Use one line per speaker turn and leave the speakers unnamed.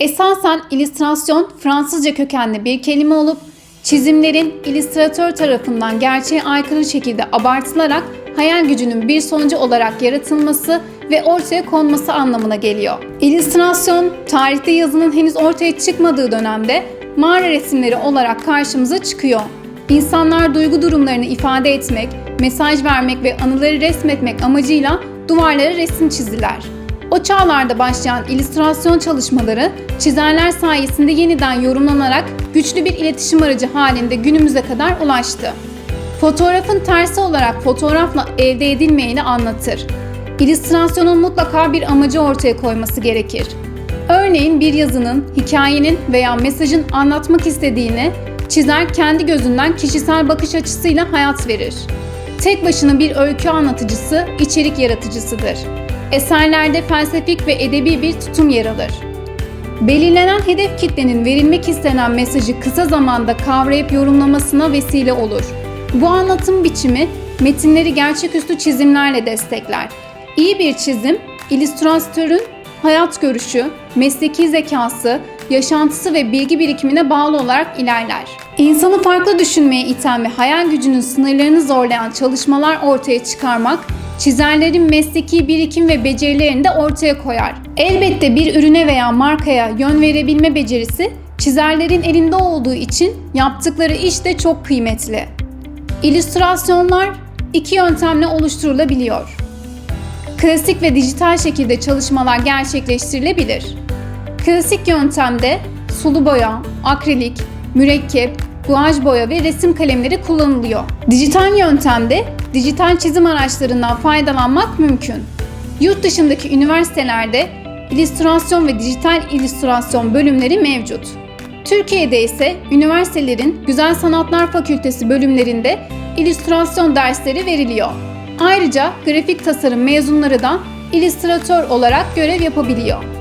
Esasen illüstrasyon Fransızca kökenli bir kelime olup çizimlerin illüstratör tarafından gerçeğe aykırı şekilde abartılarak hayal gücünün bir sonucu olarak yaratılması ve ortaya konması anlamına geliyor. İllüstrasyon, tarihte yazının henüz ortaya çıkmadığı dönemde mağara resimleri olarak karşımıza çıkıyor. İnsanlar duygu durumlarını ifade etmek, mesaj vermek ve anıları resmetmek amacıyla duvarlara resim çizdiler. O çağlarda başlayan illüstrasyon çalışmaları çizerler sayesinde yeniden yorumlanarak güçlü bir iletişim aracı halinde günümüze kadar ulaştı. Fotoğrafın tersi olarak fotoğrafla elde edilmeyeni anlatır. İllüstrasyonun mutlaka bir amacı ortaya koyması gerekir. Örneğin bir yazının, hikayenin veya mesajın anlatmak istediğini çizer kendi gözünden kişisel bakış açısıyla hayat verir. Tek başına bir öykü anlatıcısı, içerik yaratıcısıdır. Eserlerde felsefik ve edebi bir tutum yer alır. Belirlenen hedef kitlenin verilmek istenen mesajı kısa zamanda kavrayıp yorumlamasına vesile olur. Bu anlatım biçimi metinleri gerçeküstü çizimlerle destekler. İyi bir çizim, illüstratörün hayat görüşü, mesleki zekası, yaşantısı ve bilgi birikimine bağlı olarak ilerler. İnsanı farklı düşünmeye iten ve hayal gücünün sınırlarını zorlayan çalışmalar ortaya çıkarmak, çizerlerin mesleki birikim ve becerilerini de ortaya koyar. Elbette bir ürüne veya markaya yön verebilme becerisi çizerlerin elinde olduğu için yaptıkları iş de çok kıymetli. İllüstrasyonlar iki yöntemle oluşturulabiliyor. Klasik ve dijital şekilde çalışmalar gerçekleştirilebilir. Klasik yöntemde sulu boya, akrilik, mürekkep, guaj boya ve resim kalemleri kullanılıyor. Dijital yöntemde dijital çizim araçlarından faydalanmak mümkün. Yurt dışındaki üniversitelerde illüstrasyon ve dijital illüstrasyon bölümleri mevcut. Türkiye'de ise üniversitelerin Güzel Sanatlar Fakültesi bölümlerinde illüstrasyon dersleri veriliyor. Ayrıca grafik tasarım mezunları da illüstratör olarak görev yapabiliyor.